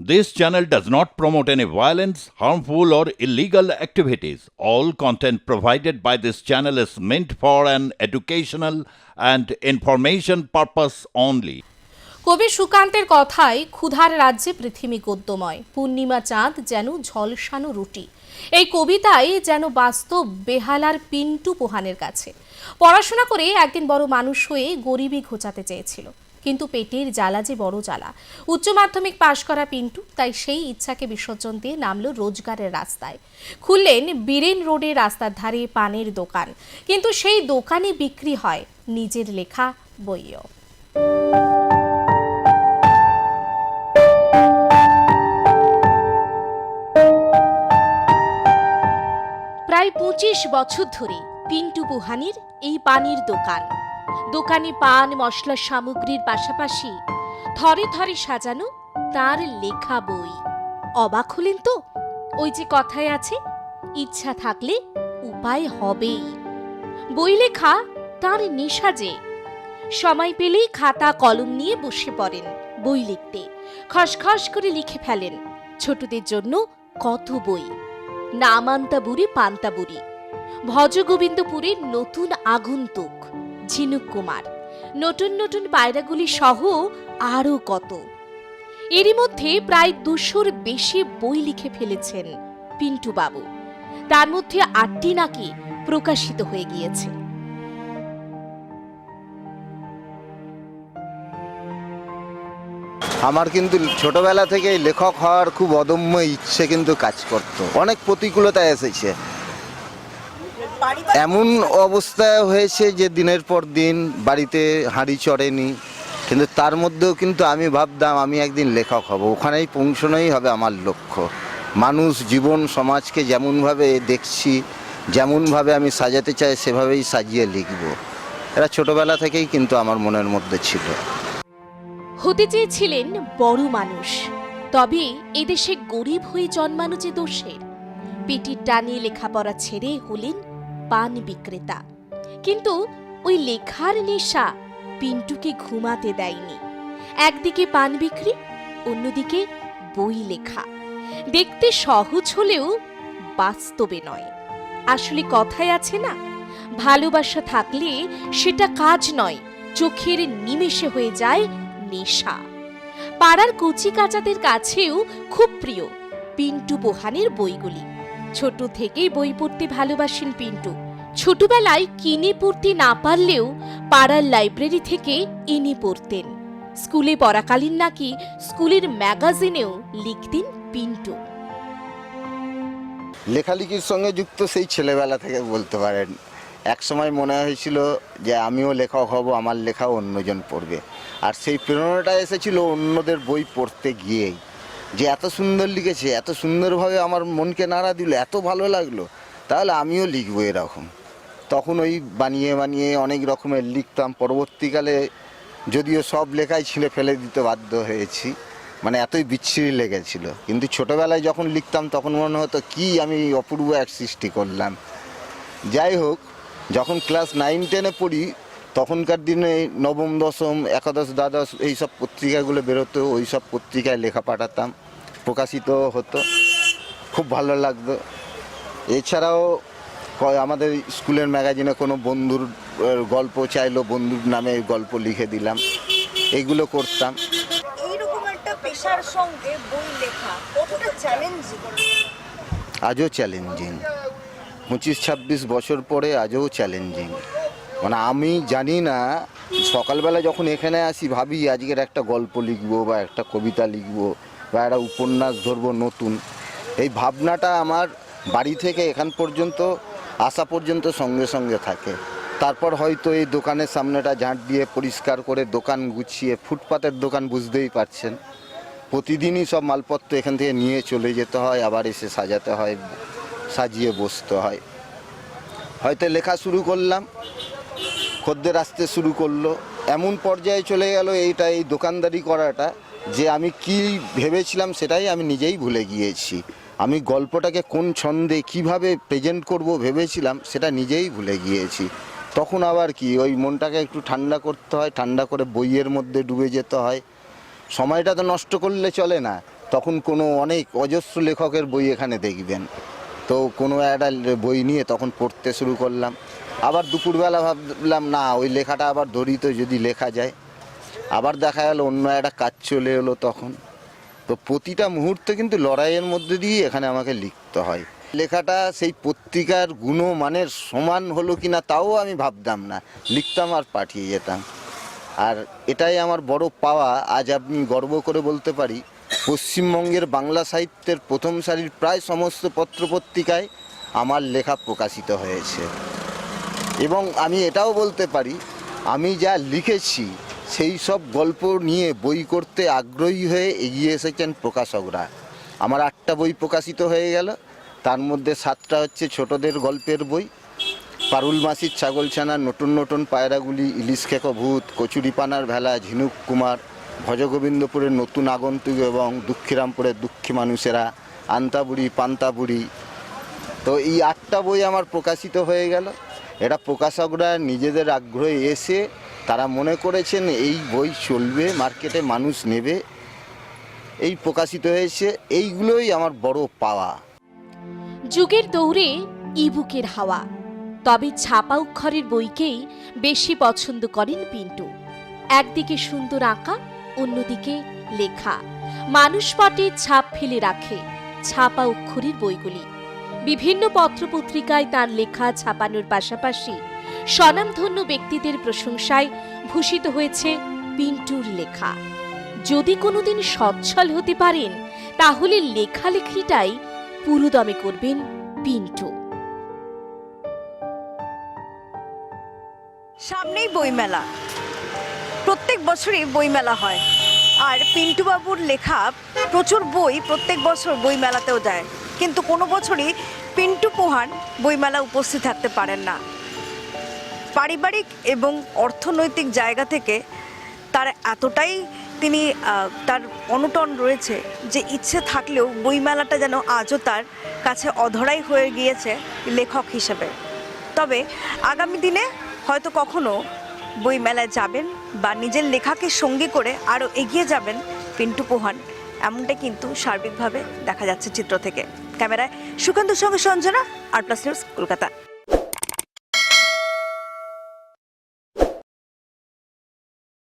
This channel does not promote any violence, harmful, or illegal activities. All content provided by this channel is meant for an educational and information purpose only. কবি সুকান্তের কথায় ক্ষুধার রাজ্যে পৃথিবী গদ্যময় পূর্ণিমা চাঁদ যেন ঝলসানো রুটি এই কবিতায় যেন বাস্তব বেহালার পিন্টু পোহানের কাছে পড়াশোনা করে একদিন বড় মানুষ হয়ে গরিবই ঘোচাতে চেয়েছিল কিন্তু পেটের জ্বালা যে বড় জ্বালা। উচ্চ মাধ্যমিক পাশ করা পিন্টু, তাই সেই ইচ্ছাকে বিসর্জন দিয়ে নামলো রোজগারের রাস্তায়। খুললেন বীরেন রোডে রাস্তার ধারে পানের দোকান। কিন্তু সেই দোকানে বিক্রি হয় নিজের লেখা বইও। প্রায় পঁচিশ বছর ধরে পিন্টু বুহানির এই পানির দোকান। দোকানে পান, মশলা সামগ্রীর পাশাপাশি থরে থরে সাজানো তার লেখা বই। অবাক হলেন তো? ওই যে কথায় আছে, ইচ্ছা থাকলে উপায় হবেই। বই লেখা তার নেশা যে। সময় পেলেই খাতা, কলম নিয়ে বসে পড়েন বই লিখতে। খসখস করে লিখে ফেলেন ছোটদের জন্য কত বই। নামান্তাবুড়ি পান্তাবুড়ি। ভজগোবিন্দপুরের নতুন আগন্তুক। ঝিনুক কুমার। নতুন নতুন পায়রাগুলি সহ আরও কত। এরই মধ্যে প্রায় দুশোর বেশি বই লিখে ফেলেছেন পিন্টু বাবু তার মধ্যে আটটি নাকি প্রকাশিত হয়ে গিয়েছে। আমার কিন্তু ছোটবেলা থেকেই লেখক হওয়ার খুব অদম্য ইচ্ছে কিন্তু কাজ করত। অনেক প্রতিকূলতা এসেছে। এমন অবস্থায় হয়েছে যে দিনের পর দিন বাড়িতে হাঁড়ি চড়েনি। কিন্তু তার মধ্যেও কিন্তু আমি ভাবতাম আমি একদিন লেখক হব। ওখানেই পৌঁছানোই হবে আমার লক্ষ্য। মানুষ জীবন সমাজকে যেমনভাবে দেখছি যেমনভাবে আমি সাজাতে চাই সেভাবেই সাজিয়ে লিখব। এটা ছোটবেলা থেকেই কিন্তু আমার মনের মধ্যে ছিল। হতে চেয়েছিলেন বড় মানুষ। তবে এদেশে গরিব হয়ে জন্মানো যে দোষের পেটির টানে লেখাপড়া ছেড়ে হলেন পান বিক্রেতা। কিন্তু ওই লেখার নেশা পিন্টুকে ঘুমাতে দেয়নি। একদিকে পান বিক্রি, অন্যদিকে বই লেখা। দেখতে সহজ হলেও বাস্তবে নয়। আসলে কথায় আছে না, ভালোবাসা থাকলে সেটা কাজ নয়, চোখের নিমেষে হয়ে যায় নেশা। পাড়ার কচি কাচাদের কাছেও খুব প্রিয় পিন্টু বোহানের বইগুলি। ছোট থেকেই বই পড়তে ভালোবাসেন পিন্টু। ছোটবেলায় কিনে পড়তে না পারলেও পাড়ার লাইব্রেরি থেকে এনে পড়তেন। স্কুলে পড়াকালীন নাকি স্কুলের ম্যাগাজিনেও লিখতেন পিন্টু। লেখালেখির সঙ্গে যুক্ত সেই ছেলেবেলা থেকে বলতে পারেন। এক সময় মনে হয়েছিল যে আমিও লেখক হব, আমার লেখাও অন্যজন পড়বে। আর সেই প্রেরণাটা এসেছিল অন্যদের বই পড়তে গিয়েই। যে এত সুন্দর লিখেছে, এত সুন্দরভাবে আমার মনকে নাড়া দিল, এত ভালো লাগল, তাহলে আমিও লিখব এরকম। তখন ওই বানিয়ে বানিয়ে অনেক রকমের লিখতাম। পরবর্তীকালে যদিও সব লেখাই ছিলে ফেলে দিতে বাধ্য হয়েছি মানে এতই বিচ্ছিরি লেগেছিল। কিন্তু ছোটবেলায় যখন লিখতাম, তখন মনে হতো, কি আমি অপূর্ব এক সৃষ্টি করলাম। যাই হোক, যখন ক্লাস নাইন, টেনে পড়ি তখনকার দিনে নবম দশম একাদশ দ্বাদশ এইসব পত্রিকাগুলো বেরোতো ওই সব পত্রিকায় লেখা পাঠাতাম প্রকাশিত হতো খুব ভালো লাগতো। এছাড়াও ক- আমাদের স্কুলের ম্যাগাজিনে কোনো বন্ধুর গল্প চাইলো বন্ধুর নামে গল্প লিখে দিলাম এইগুলো করতাম। এইরকম একটা পেশার সঙ্গে বই লেখা কতটা চ্যালেঞ্জিং আজও চ্যালেঞ্জিং পঁচিশ ছাব্বিশ বছর পরে আজও চ্যালেঞ্জিং মানে আমি জানি না, সকালবেলা যখন এখানে আসি ভাবি আজকের একটা গল্প লিখব বা একটা কবিতা লিখব বা একটা উপন্যাস ধরবো নতুন। এই ভাবনাটা আমার বাড়ি থেকে এখান পর্যন্ত, আসা পর্যন্ত সঙ্গে সঙ্গে থাকে। তারপর হয়তো এই দোকানের সামনেটা ঝাঁট দিয়ে পরিষ্কার করে দোকান গুছিয়ে, ফুটপাতের দোকান বুঝতেই পারছেন। প্রতিদিনই সব মালপত্র এখান থেকে নিয়ে চলে যেতে হয়, আবার এসে সাজাতে হয়, সাজিয়ে বসতে হয়। হয়তো লেখা শুরু করলাম খদ্দের আসতে শুরু করল। এমন পর্যায়ে চলে গেল এইটা, এই দোকানদারি করাটা, যে আমি কি ভেবেছিলাম সেটাই আমি নিজেই ভুলে গিয়েছি। আমি গল্পটাকে কোন ছন্দে কীভাবে প্রেজেন্ট করব ভেবেছিলাম সেটা নিজেই ভুলে গিয়েছি। তখন আবার কি, ওই মনটাকে একটু ঠান্ডা করতে হয়, ঠান্ডা করে বইয়ের মধ্যে ডুবে যেতে হয়। সময়টা তো নষ্ট করলে চলে না, তখন কোনো অনেক অজস্র লেখকের বই এখানে দেখবেন। তো কোনো একটা বই নিয়ে তখন পড়তে শুরু করলাম। আবার দুপুরবেলা ভাবলাম, না, ওই লেখাটা আবার ধরি তো যদি লেখা যায়। আবার দেখা গেল অন্য একটা কাজ চলে এলো তখন। তো প্রতিটা মুহূর্তে কিন্তু লড়াইয়ের মধ্যে দিয়ে এখানে আমাকে লিখতে হয়। লেখাটা সেই পত্রিকার গুণমানের সমান হলো কি না তাও আমি ভাবতাম না। লিখতাম আর পাঠিয়ে যেতাম। আর এটাই আমার বড় পাওয়া। আজ আপনি গর্ব করে বলতে পারি পশ্চিমবঙ্গের বাংলা সাহিত্যের প্রথম সারির প্রায় সমস্ত পত্রপত্রিকায় আমার লেখা প্রকাশিত হয়েছে। এবং আমি এটাও বলতে পারি, আমি যা লিখেছি সেই সব গল্প নিয়ে বই করতে আগ্রহী হয়ে এগিয়ে এসেছেন প্রকাশকরা। আমার আটটা বই প্রকাশিত হয়ে গেল, তার মধ্যে সাতটা হচ্ছে ছোটদের গল্পের বই, পারুল মাসির ছাগলছানা নতুন নতুন পায়রাগুলি, ইলিশ খেকো ভূত, কচুরিপানার ভেলা, ঝিনুক কুমার ভজগোবিন্দপুরের নতুন আগন্তুক এবং দুঃখীরামপুরের দুঃখী মানুষেরা, আন্তাবুড়ি, পান্তাবুড়ি। তো এই আটটা বই আমার প্রকাশিত হয়ে গেল। এটা প্রকাশকরা নিজেদের আগ্রহে এসে তারা মনে করেছেন এই বই চলবে, মার্কেটে মানুষ নেবে। এই প্রকাশিত হয়েছে। এইগুলোই আমার বড় পাওয়া। যুগের দৌড়ে ইবুকের হাওয়া। তবে ছাপা অক্ষরের বইকেই বেশি পছন্দ করেন পিন্টু। একদিকে সুন্দর আঁকা অন্যদিকে লেখা, মানুষ পটে ছাপ ফেলে রাখে, ছাপা অক্ষরের বইগুলি। বিভিন্ন পত্রপত্রিকায় তার লেখা ছাপানোর পাশাপাশি স্বনামধন্য ব্যক্তিদের প্রশংসায় ভূষিত হয়েছে পিন্টুর লেখা। যদি কোনোদিন সচ্ছল হতে পারেন, তাহলে লেখালেখিটাই পুরোদমে করবেন পিন্টু। সামনেই বইমেলা। প্রত্যেক বছরই বইমেলা হয়। আর পিন্টু বাবুর লেখা প্রচুর বই প্রত্যেক বছর বইমেলাতেও যায় কিন্তু কোনো বছরই পিন্টু পোহান বইমেলা উপস্থিত থাকতে পারেন না। পারিবারিক এবং অর্থনৈতিক জায়গা থেকে তার এতটাই তিনি তার অনুটন রয়েছে যে ইচ্ছে থাকলেও বইমেলাটা যেন আজও তার কাছে অধরাই হয়ে গিয়েছে লেখক হিসেবে। তবে আগামী দিনে হয়তো কখনো বইমেলায় যাবেন বা নিজের লেখাকে সঙ্গী করে আরও এগিয়ে যাবেন পিন্টু পোহান। এমনটা কিন্তু সার্বিকভাবে দেখা যাচ্ছে চিত্র থেকে। ক্যামেরায় সুকান্তর সঙ্গে Sanjana, R plus news Kolkata.